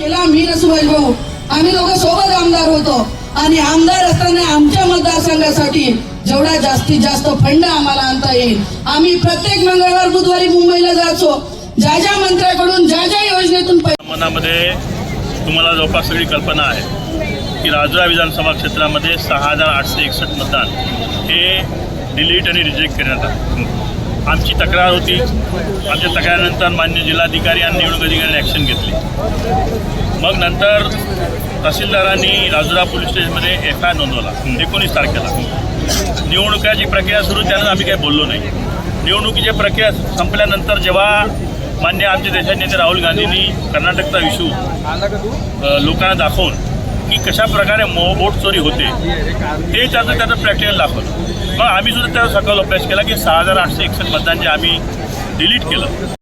केला मी न सुभाष भाऊ. आम्ही दोघं सोबत आमदार होतो. आणि आमदार असताना आमच्या मतदारसंघासाठी जेवढा जास्तीत जास्त फंड आम्हाला आणता येईल. आम्ही प्रत्येक मंगळवार बुधवारी मुंबईला जायचो. ज्या ज्या मंत्र्याकडून ज्या ज्या योजनेतून मनामध्ये तुम्हाला जवळपास सगळी कल्पना आहे की राजुरा विधानसभा क्षेत्रामध्ये सहा हजार आठशे एकसष्ट मतदान हे डिलीट आणि रिजेक्ट करण्यात आलं. आमची तक्रार होती. आमच्या तक्रारीनंतर मान्य जिल्हाधिकारी आणि निवडणूक अधिकाऱ्यांनी ॲक्शन घेतली. मग नंतर तहसीलदारांनी राजुरा पोलीस स्टेशनमध्ये एफ आय नोंदवला एकोणीस तारखेला. निवडणुकाची प्रक्रिया सुरू त्यानंतर आम्ही काही बोललो नाही. निवडणुकीची प्रक्रिया संपल्यानंतर जेव्हा मान्य आमचे देशाचे नेते राहुल गांधींनी कर्नाटकचा इशू लोकांना दाखवून की कशा प्रकारे बोट चोरी होते ते त्याचं त्याचं प्रॅक्टिकल दाखवलं. मग आम्ही सुद्धा त्याचा सकाळ अभ्यास केला की सहा हजार आठशे एकसष्ट मतदान जे आम्ही डिलीट केलं.